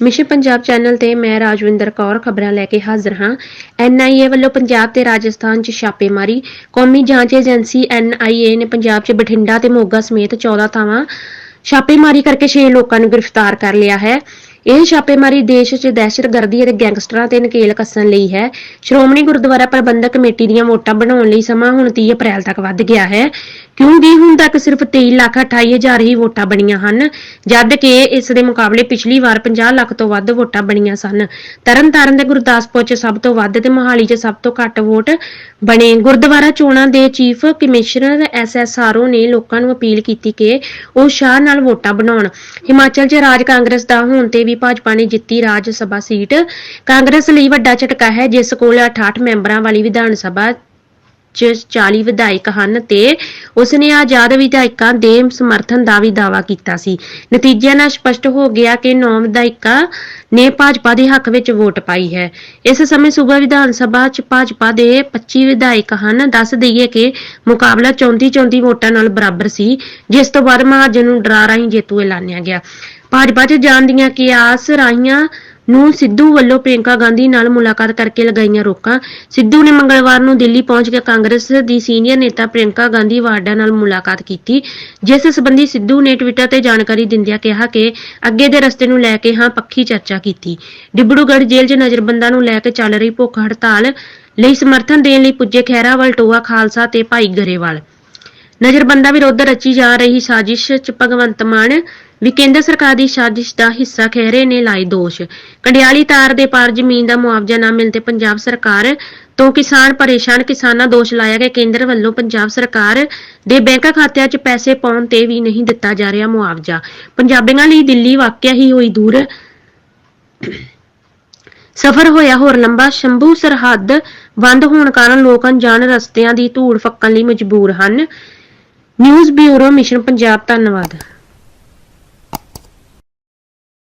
Mission Punjab channel ਤੇ ਮੈਂ ਰਾਜਵਿੰਦਰ ਕੌਰ ਖਬਰਾਂ ਲੈ ਕੇ ਹਾਜ਼ਰ ਹਾਂ। ਐਨਆਈਏ ਵੱਲੋਂ ਪੰਜਾਬ ਤੇ ਰਾਜਸਥਾਨ 'ਚ ਛਾਪੇਮਾਰੀ। ਕੌਮੀ ਜਾਂਚ ਏਜੰਸੀ ਐਨਆਈਏ ਨੇ ਪੰਜਾਬ 'ਚ ਬਠਿੰਡਾ ਤੇ ਮੋਗਾ ਸਮੇਤ 14 ਥਾਵਾਂ ਛਾਪੇਮਾਰੀ ਕਰਕੇ 6 ਲੋਕਾਂ ਨੂੰ ਗ੍ਰਿਫਤਾਰ ਕਰ ਲਿਆ ਹੈ। ਇਹ ਛਾਪੇਮਾਰੀ ਦੇਸ਼ 'ਚ ਦਹਿਸ਼ਤਗਰਦੀ ਅਤੇ ਗੈਂਗਸਟਰਾਂ ਤੇ ਨਕੇਲ ਕੱਸਣ ਲਈ ਹੈ। ਸ਼੍ਰੋਮਣੀ ਗੁਰਦੁਆਰਾ ਪ੍ਰਬੰਧਕ ਕਮੇਟੀ ਦੀਆਂ ਵੋਟਾਂ ਬਣਾਉਣ ਲਈ ਸਮਾਂ ਹੁਣ 30 ਅਪ੍ਰੈਲ ਤੱਕ ਵੱਧ ਗਿਆ ਹੈ। ਕਿਉਂਕਿ ਹੁਣ ਤੱਕ ਸਿਰਫ 23 ਲੱਖ 28 ਹੀ ਵੋਟਾਂ ਬਣੀਆਂ ਹਨ, ਜਦ ਕਿ ਇਸ ਦੇ ਮੁਕਾਬਲੇ ਪਿਛਲੀ ਵਾਰ 50 ਲੱਖ ਤੋਂ ਵੱਧ ਵੋਟਾਂ ਬਣੀਆਂ ਸਨ। ਤਰਨਤਾਰਨ ਤੇ ਗੁਰਦਾਸਪੁਰ 'ਚ ਸਭ ਤੋਂ ਵੱਧ ਤੇ ਮੋਹਾਲੀ 'ਚ ਸਭ ਤੋਂ ਘੱਟ ਵੋਟ ਬਣੇ ਗੁਰਦੁਆਰਾ ਚੋਣਾਂ ਦੇ ਚੀਫ ਕਮਿਸ਼ਨਰ ਐਸਐਸਆਰਓ ਨੇ ਲੋਕਾਂ ਨੂੰ ਅਪੀਲ ਕੀਤੀ ਕਿ ਉਹ ਸ਼ਾਹ ਨਾਲ ਵੋਟਾਂ ਬਣਾਉਣ। ਹਿਮਾਚਲ 'ਚ ਰਾਜ ਕਾਂਗਰਸ ਦਾ ਹੋਣ ਤੇ ਵੀ ਭਾਜਪਾ ਨੇ ਜਿੱਤੀ ਰਾਜ ਸਭਾ ਸੀਟ। ਕਾਂਗਰਸ ਲਈ ਵੱਡਾ ਝਟਕਾ ਹੈ, ਜਿਸ ਕੋਲ 68 ਮੈਂਬਰਾਂ ਵਾਲੀ ਵਿਧਾਨ ਸਭਾ 40 ਵਿਧਾਇਕ ਹਨ ਤੇ ਉਸਨੇ ਆਜ਼ਾਦ ਵਿਧਾਇਕਾਂ ਦੇ ਸਮਰਥਨ ਦਾ ਵੀ ਦਾਅਵਾ ਕੀਤਾ ਸੀ। ਨਤੀਜਿਆਂ ਨਾਲ ਸਪਸ਼ਟ ਹੋ ਗਿਆ ਕਿ ਨੌ ਵਿਧਾਇਕਾਂ ਨੇ ਭਾਜਪਾ ਦੇ ਹੱਕ ਵਿੱਚ ਵੋਟ ਪਾਈ ਹੈ। ਇਸ ਸਮੇਂ ਸੂਬਾ ਵਿਧਾਨ ਸਭਾ ਚ ਭਾਜਪਾ ਦੇ 25 ਵਿਧਾਇਕ ਹਨ। ਦੱਸ ਦਈਏ ਕਿ ਮੁਕਾਬਲਾ 34 34 ਵੋਟਾਂ ਨਾਲ ਬਰਾਬਰ ਸੀ, ਜਿਸ ਤੋਂ ਬਾਅਦ ਮਹਾਜਨ ਨੂੰ ਡਰਾ ਰਾਹੀਂ ਜੇਤੂ ਐਲਾਨਿਆ ਗਿਆ। ਭਾਜਪਾ 'ਚ ਜਾਣ ਦੀਆਂ ਕਿਆਸ ਰਾਹੀਆਂ ਨੂੰ ਸਿੱਧੂ ਵੱਲੋਂ ਪ੍ਰਿਯੰਕਾ ਗਾਂਧੀ ਨਾਲ ਮੁਲਾਕਾਤ ਕਰਕੇ ਲਗਾਈਆਂ ਰੋਕਾਂ। ਸਿੱਧੂ ਨੇ ਮੰਗਲਵਾਰ ਨੂੰ ਦਿੱਲੀ ਪਹੁੰਚ ਕੇ ਕਾਂਗਰਸ ਦੀ ਸੀਨੀਅਰ ਨੇਤਾ ਪ੍ਰਿਯੰਕਾ ਗਾਂਧੀ ਵਾਡਾ ਨਾਲ ਮੁਲਾਕਾਤ ਕੀਤੀ, ਜਿਸ ਸੰਬੰਧੀ ਸਿੱਧੂ ਨੇ ਟਵਿੱਟਰ ਤੇ ਜਾਣਕਾਰੀ ਦਿੰਦਿਆਂ ਕਿਹਾ ਕਿ ਅੱਗੇ ਦੇ ਰਸਤੇ ਨੂੰ ਲੈ ਕੇ ਹਾਂ ਪੱਖੀ ਚਰਚਾ ਕੀਤੀ। ਡਿਬੜੂਗੜ੍ਹ ਜੇਲ੍ਹ 'ਚ ਨਜ਼ਰਬੰਦਾਂ ਨੂੰ ਲੈ ਕੇ ਚੱਲ ਰਹੀ ਭੁੱਖ ਹੜਤਾਲ ਲਈ ਸਮਰਥਨ ਦੇਣ ਲਈ ਪੁੱਜੇ ਖਹਿਰਾਵਾਲ, ਟੋਆ, ਖਾਲਸਾ ਤੇ ਭਾਈ ਗਰੇਵਾਲ। ਨਜ਼ਰਬੰਦਾਂ ਵਿਰੁੱਧ ਰਚੀ ਜਾ ਰਹੀ ਸਾਜ਼ਿਸ਼ 'ਚ ਭਗਵੰਤ ਮਾਨ ਵੀ ਕੇਂਦਰ ਸਰਕਾਰ ਦੀ ਸਾਜ਼ਿਸ਼ ਦਾ ਹਿੱਸਾ ਖਹਿਰੇ ਨੇ ਲਾਏ ਦੋਸ਼। ਕੰਡਿਆਲੀ ਤਾਰ ਦੇ ਪਾਰ ਜ਼ਮੀਨ ਦਾ ਮੁਆਵਜ਼ਾ ਨਾ ਮਿਲਣ ਤੇ ਪੰਜਾਬ ਸਰਕਾਰ ਤੋਂ ਕਿਸਾਨ ਪਰੇਸ਼ਾਨ। ਕਿਸਾਨਾਂ ਦੋਸ਼ ਲਾਇਆ ਕਿ ਕੇਂਦਰ ਵੱਲੋਂ ਪੰਜਾਬ ਸਰਕਾਰ ਦੇ ਬੈਂਕ ਖਾਤਿਆਂ 'ਚ ਪੈਸੇ ਪਾਉਣ ਤੇ ਵੀ ਨਹੀਂ ਦਿੱਤਾ ਜਾ ਰਿਹਾ ਮੁਆਵਜ਼ਾ। ਪੰਜਾਬੀਆਂ ਲਈ ਦਿੱਲੀ ਵਾਕਿਆ ਹੀ ਹੋਈ ਦੂਰ। ਸਫ਼ਰ ਹੋਇਆ ਹੋਰ ਲੰਬਾ। ਸ਼ੰਭੂ ਸਰਹੱਦ ਬੰਦ ਹੋਣ ਕਾਰਨ ਲੋਕ ਅਣਜਾਣ ਰਸਤਿਆਂ ਦੀ ਧੂੜ ਫੱਕਣ ਲਈ ਮਜਬੂਰ ਹਨ। ਨਿਊਜ਼ ਬਿਊਰੋ, ਮਿਸ਼ਨ ਪੰਜਾਬ, ਧੰਨਵਾਦ।